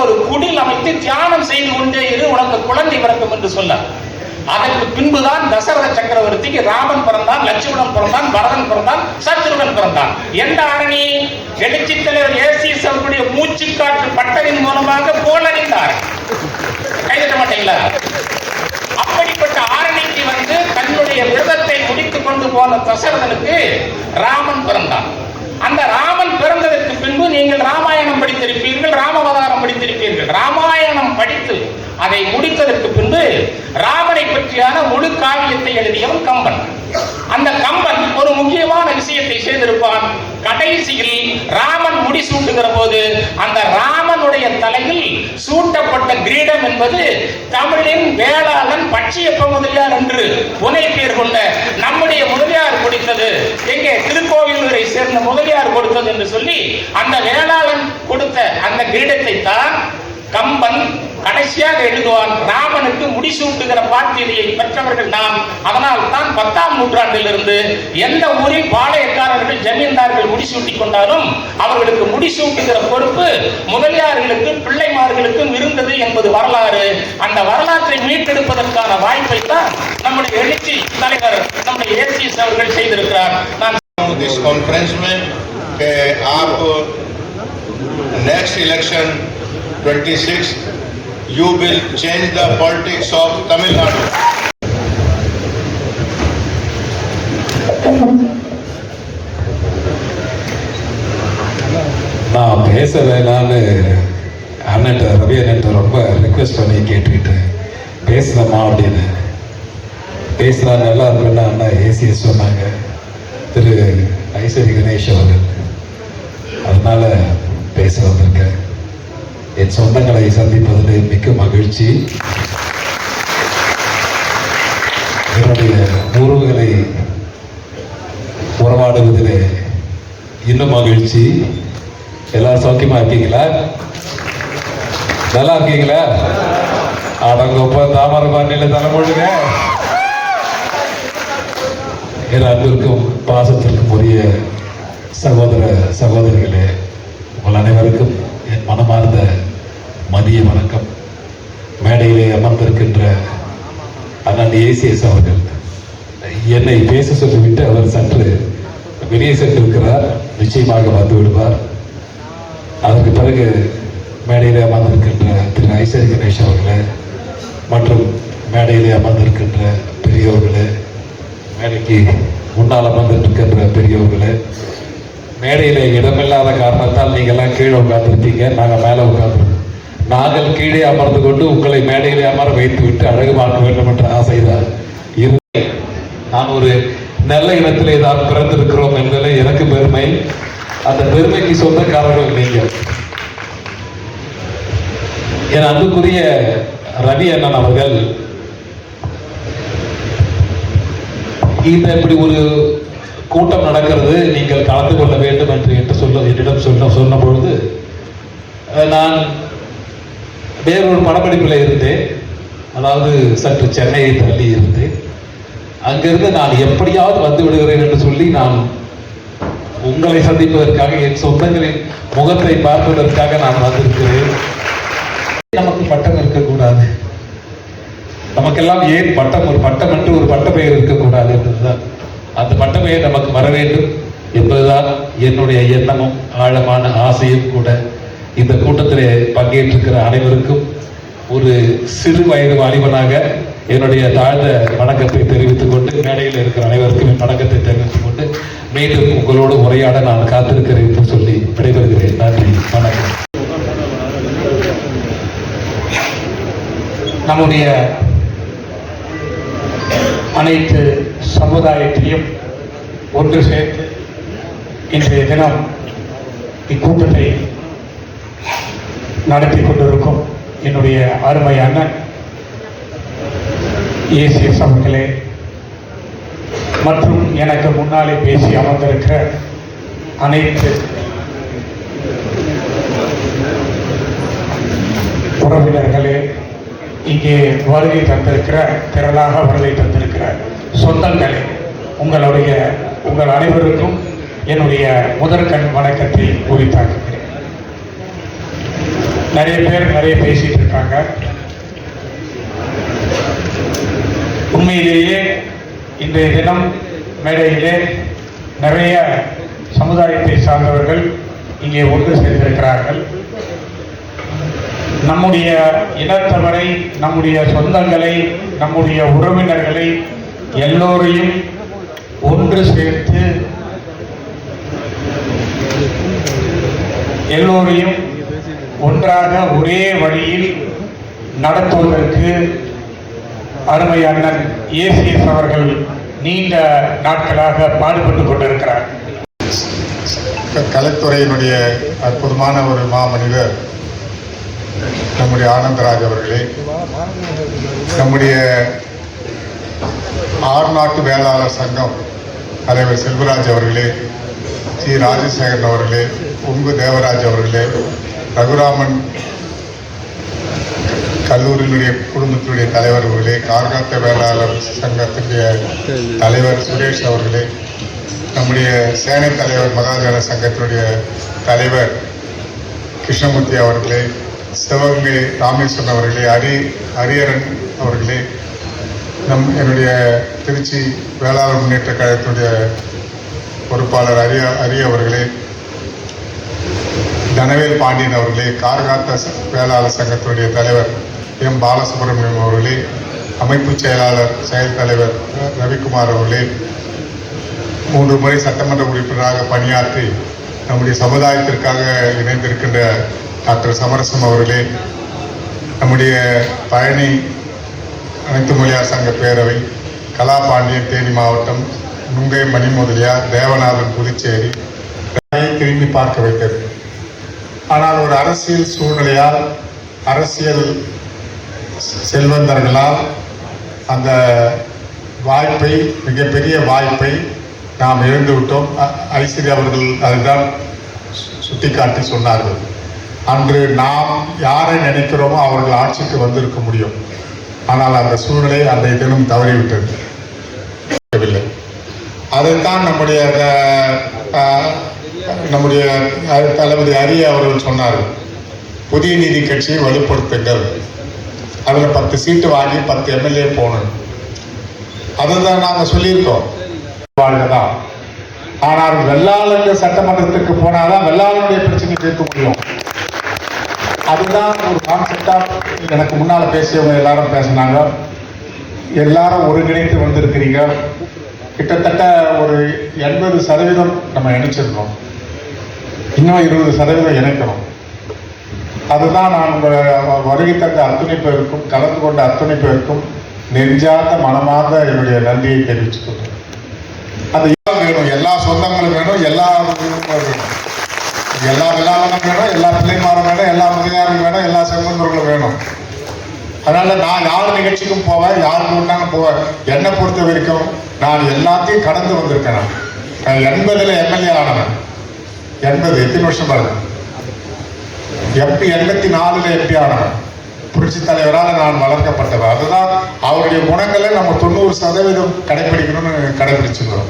ஒரு குடில் அமைத்து தியானம் செய்து கொண்டே இரு உனக்கு குழந்தை பிறக்கும் என்று சொல்ல அதற்கு பின்புதான் தசரத சக்கரவர்த்திக்கு ராமன் பிறந்தான் லட்சுமணன் பிறந்தான் பரதன் பிறந்தான் சத்ருகன் பிறந்தான். எந்த ஆரணி? எழுச்சி தலைவர் ஏசிஎஸ் அவர்களுடைய மூச்சுக்காற்று பட்டரின் மூலமாக போலறிந்தார் கைதட்ட மாட்டீங்களா? அப்படிப்பட்ட ஆரணிக்கு வந்து தன்னுடைய விரதத்தை முடித்துக் கொண்டு போன தசரதனுக்கு ராமன் பிறந்தான் அந்த ராமன் பிறந்ததற்கு பின்பு நீங்கள் ராமாயணம் படித்திருப்பீர்கள் ராமவதாரம் படித்திருப்பீர்கள் ராமாயணம் படித்து அதை முடித்ததற்கு பின்பு ராமனை பற்றியான முழு காவியத்தை எழுதியவன் கம்பன். அந்த கம்பன் ஒரு முக்கியமான விஷயத்தை செய்திருப்பான். கடைசியில் ராமன் முடி சூட்டுகிற போது அந்த ராமனுடைய தலையில் சூட்டப்பட்ட கிரீடம் என்பது தமிழின் வேளாளன் பட்சியப்ப முதலியார் என்று புனை பேர் கொண்ட நம்முடைய முதலியார் கொடுத்தது. எங்கே? திருக்கோவிலூரை சேர்ந்த முதலியார் கொடுத்தது என்று சொல்லி அந்த வேளாளன் கொடுத்த அந்த கிரீடத்தை தான் கம்பன் கடைசியாக எழுதுவான் ராமனுக்கு முடிசூட்டுகிற பாத்திரியை பெற்றவர்கள் நாம் அதனால் தான் பத்தாம் நூற்றாண்டிலிருந்து எந்த ஊரில் பாளையக்காரர்கள் ஜமீன்தார்கள் முடிசூட்டி கொண்டாலும் அவர்களுக்கு முடிசூட்டுகிற பொறுப்பு முதலியார்களுக்கு பிள்ளைமார்களுக்கும் இருந்தது என்பது வரலாறு அந்த வரலாற்றை மீட்டெடுப்பதற்கான வாய்ப்பை தான் நம்முடைய எழுச்சி தலைவர் நம்முடைய ஏசிஎஸ் அவர்கள் செய்திருக்கிறார் நான் हूँ इस कॉन्फ्रेंस में कि आप next election 26 you will change the politics of Tamil Nadu. நான் பேச வேணான்னு அண்ணன் ரவி அண்ணன் ரொம்ப ரிக்வெஸ்ட் பண்ணி கேட்டுக்கிட்டேன். பேசலாமா அப்படின்னு? பேசலாம் நல்லா இருக்குன்னு அண்ணா ஏசியை சொன்னாங்க. என் சொந்தங்களை சந்திப்பதில் மிக்க மகிழ்ச்சி. என்னுடைய உறவுகளை உறவாடுவதில் இன்னும் மகிழ்ச்சி. எல்லாரும் சௌக்கியமா இருக்கீங்களா? நல்லா இருக்கீங்களா? அடங்கொப்ப தாமரபாண்டியில தலைமொழிங்க என் அன்பிற்கும் பாசத்திற்கும் உரிய சகோதர சகோதரிகளே உங்கள் அனைவருக்கும் என் மனமார்ந்த மதிய வணக்கம். மேடையிலே அமர்ந்திருக்கின்ற அண்ணன் ஏசிஎஸ் அவர்கள். என்னை பேச சொல்லிவிட்டு அவர் சற்று வெளியே சென்றிருக்கிறார். நிச்சயமாக வந்து விடுவார். அதற்கு பிறகு மேடையிலே அமர்ந்திருக்கின்ற திரு ஐஸ்வரி கணேஷ் அவர்களே மற்றும் மேடையிலே அமர்ந்திருக்கின்ற பெரியவர்களே மேடைக்கு முன்னால் அமர்ந்திருக்கின்ற பெரியவர்களே மேடையிலே இடமில்லாத காரணத்தால் நீங்கள்லாம் கீழே உட்காந்துருப்பீங்க நாங்கள் மேலே உட்காந்துருப்போம் நாங்கள் கீழே அமர்ந்து கொண்டு உங்களை மேடையிலே அமர வைத்து விட்டு அழகு பார்க்க வேண்டும் என்ற ஆசைதான். இருந்து நான் ஒரு நல்ல இனத்திலே தான் பிறந்திருக்கிறோம் என்பதில் எனக்கு பெருமை. அந்த பெருமைக்கு சொந்தக்காரர்கள் நீங்கள். என் அன்புக்குரிய ரவி அண்ணன் அவர்கள் இந்த இப்படி ஒரு கூட்டம் நடக்கிறது நீங்கள் கலந்து கொள்ள வேண்டும் என்று என்று சொல்ல என்னிடம் சொன்ன சொன்ன பொழுது நான் வேறொரு படப்பிடிப்பில் இருந்தேன் அதாவது சற்று சென்னையை தள்ளி இருந்தேன் அங்கிருந்து நான் எப்படியாவது வந்து விடுகிறேன் என்று சொல்லி நான் உங்களை சந்திப்பதற்காக என் சொந்தங்களின் முகத்தை பார்ப்பதற்காக நான் வந்திருக்கிறேன். நமக்கு பட்டம் இருக்கக்கூடாது. நமக்கெல்லாம் ஏன் பட்டம் ஒரு பட்டம் என்று ஒரு பட்ட பெயர் இருக்கக்கூடாது என்பதுதான். அந்த பட்ட பெயர் நமக்கு வர வேண்டும் என்பதுதான் என்னுடைய எண்ணமும் ஆழமான ஆசையும் கூட. இந்த கூட்டத்திலே பங்கேற்றிருக்கிற அனைவருக்கும் ஒரு சிறு வயது வாலிபனாக என்னுடைய தாழ்ந்த வணக்கத்தை தெரிவித்துக் கொண்டு மேடையில் இருக்கிற அனைவருக்கும் என் வணக்கத்தை தெரிவித்துக் கொண்டு மீண்டும் உங்களோடு உரையாட நான் காத்திருக்கிறேன் என்று சொல்லி விடைபெறுகிறேன். நன்றி. வணக்கம். நம்முடைய அனைத்து சமுதாயத்தையும் ஒன்று சேர்த்து இன்றைய தினம் இக்கூட்டத்தை நடத்தி கொண்டிருக்கும் என்னுடைய அருமை அண்ணன் ஏசிஎஸ் மற்றும் எனக்கு முன்னாலே பேசி அமர்ந்திருக்கிற அனைத்து உறவினர்களே இங்கே வருகை தந்திருக்கிற திரளாக வருகை தந்திருக்கிற சொந்தங்களே உங்களுடைய உங்கள் அனைவருக்கும் என்னுடைய முதற்கண் வணக்கத்தை உரித்தாக்குகிறேன் நிறைய பேர் நிறைய பேசிட்டு இருக்காங்க. உண்மையிலேயே இன்றைய தினம் மேடையிலே நிறைய சமுதாயத்தை சார்ந்தவர்கள் இங்கே ஒன்று சேர்ந்திருக்கிறார்கள். நம்முடைய இனத்தவரை நம்முடைய சொந்தங்களை நம்முடைய உறவினர்களை எல்லோரையும் ஒன்று சேர்த்து எல்லோரையும் ஒன்றாக ஒரே வழியில் நடத்துவதற்கு அருமை அண்ணன் ஏசிஎஸ் அவர்கள் நீண்ட நாட்களாக பாடுபட்டு கொண்டிருக்கிறார். கலைத்துறையினுடைய அற்புதமான ஒரு மாமனிதர் நம்முடைய ஆனந்தராஜ் அவர்களே நம்முடைய ஆறுநாட்டு வேளாளர் சங்கம் தலைவர் செல்வராஜ் அவர்களே சி. ராஜசேகரன் அவர்களே உங்கு தேவராஜ் அவர்களே ரகுராமன் கல்லூரியினுடைய குடும்பத்தினுடைய தலைவர் அவர்களே கார்காத்த வேளாளர் சங்கத்தினுடைய தலைவர் சுரேஷ் அவர்களே நம்முடைய சேனை தலைவர் மகாஜன சங்கத்தினுடைய தலைவர் கிருஷ்ணமூர்த்தி அவர்களே சிவகங்கை ராமேஸ்வரன் அவர்களே ஹரி ஹரியரன் அவர்களே நம் என்னுடைய திருச்சி வேளாளர் முன்னேற்ற கழகத்தினுடைய பொறுப்பாளர் அரிய அரிய அவர்களே தனவேல் பாண்டியன் அவர்களே கார்காத்த வேளாளர் சங்கத்தினுடைய தலைவர் எம் பாலசுப்ரமணியம் அவர்களே அமைப்பு செயலாளர் செயல் தலைவர் ர- ரவிக்குமார் அவர்களே மூன்று முறை சட்டமன்ற உறுப்பினராக பணியாற்றி நம்முடைய சமுதாயத்திற்காக இணைந்திருக்கின்ற டாக்டர் சமரசம் அவர்களே நம்முடைய பழனி அனைத்து மொழியார் சங்க பேரவை கலாபாண்டியன் தேனி மாவட்டம் நுங்கை மணிமுதலியார் தேவநாதன் புதுச்சேரி திரும்பி பார்க்க வைத்தது. ஆனால் ஒரு அரசியல் சூழ்நிலையால் அரசியல் செல்வந்தர்களால் அந்த வாய்ப்பை மிகப்பெரிய வாய்ப்பை நாம் இழந்துவிட்டோம் ஐஸ்வர்யா அவர்கள் அதுதான் சு- சுட்டிக்காட்டி சொன்னார்கள். அன்று நாம் யாரை நினைக்கிறோமோ அவர்கள் ஆட்சிக்கு வந்திருக்க முடியும். ஆனால் அந்த சூழ்நிலை அந்த தினம் தவறிவிட்டது அதைத்தான் நம்முடைய நம்முடைய தளபதி அரிய அவர்கள் சொன்னார் புதிய நீதி கட்சியை வலுப்படுத்துங்கள். அதில் பத்து சீட்டு வாங்கி பத்து எம்எல்ஏ போகணும். அதுதான் நாங்கள் சொல்லியிருக்கோம். வாழ்கதான். ஆனால் வெள்ளாளங்க சட்டமன்றத்திற்கு போனாதான் வெள்ளாளனுடைய பிரச்சனை தீர்க்க முடியும். அதுதான் ஒரு கான்செப்டா எனக்கு முன்னால் பேசியவங்க எல்லாரும் பேசினாங்க. எல்லாரும் ஒருங்கிணைத்து வந்திருக்கிறீங்க. கிட்டத்தட்ட ஒரு எண்பது சதவீதம் நம்ம இணைச்சிருக்கோம். இன்னும் இருபது சதவீதம் இணைக்கிறோம் அதுதான் நான் உங்கள் வருகை தந்த அத்துணை பேருக்கும் கலந்து கொண்ட அத்துணை பேருக்கும் நெஞ்சார்ந்த மனமார்ந்த என்னுடைய நன்றியை தெரிவிச்சுக்கிறேன் அது எல்லாம் வேணும். எல்லா சொந்தங்களும் வேணும். எல்லா வேணும். எல்லா விழாவும் வேணும். எல்லா பிள்ளைமாரும் வேணும். எல்லா முதலியாரும் வேணும். எல்லா செல்வந்தர்களும் வேணும். அதனால நான் யார் நிகழ்ச்சிக்கும் போவேன் யாருக்கு முன்னாலும் போவேன் என்னை பொறுத்த வரைக்கும் நான் எல்லாத்தையும் கடந்து வந்திருக்கேன் நான். நான் எண்பதுல எம்எல்ஏ ஆனவன். எண்பது எத்தனை வருஷம் பாருங்க எம்பி எண்பத்தி நாலுல எம்பி ஆனவன் புரட்சி தலைவரால் நான் வளர்க்கப்பட்டவன் அதுதான் அவருடைய குணங்களை நம்ம தொண்ணூறு சதவீதம் கடைபிடிக்கணும்னு கடைபிடிச்சுக்கிறோம்